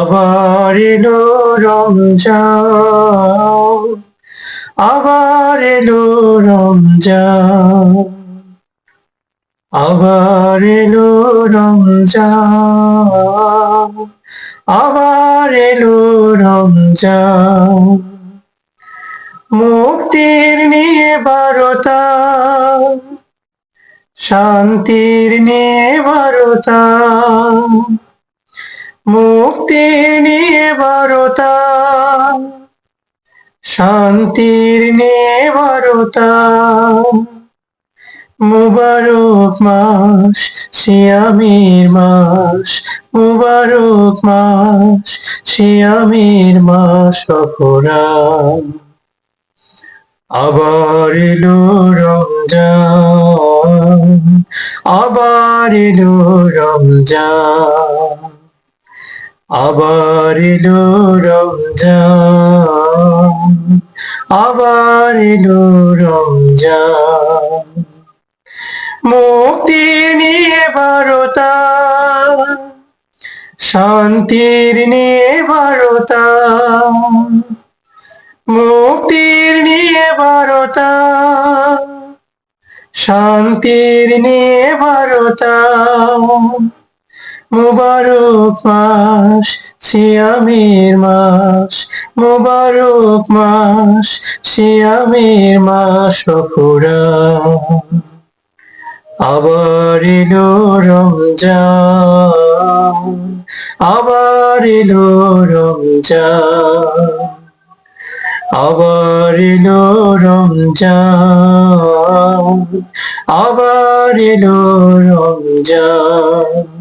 আবার এলো রমজান, আবার এলো রমজান, আবার এলো রমজান, আবার এলো রমজান। মুক্তির নিয়ে বারতা শান্তির নিয়ে বারতা মুক্তির নিয়ে বারতা। শান্তির নিয়ে বারতা। মুবারক মাস শিয়ামের মাস, মুবারক মাস শিয়ামের মাস অপরাম আবার এলো রমজান, আবার এলো রমজান। আবার এলো রমজান, আবার এলো রমজান। মুক্তি নিয়ে বারতা শান্তির নিয়ে বারতা মুক্তির নিয়ে বারতা শান্তির নিয়ে বারতা মুবারক মাস, সিয়ামের মাস, মুবারক মাস, সিয়ামের মাস আবার এলো রমজান, আবার এলো রমজান, আবার এলো রমজান, আবার এলো রমজান।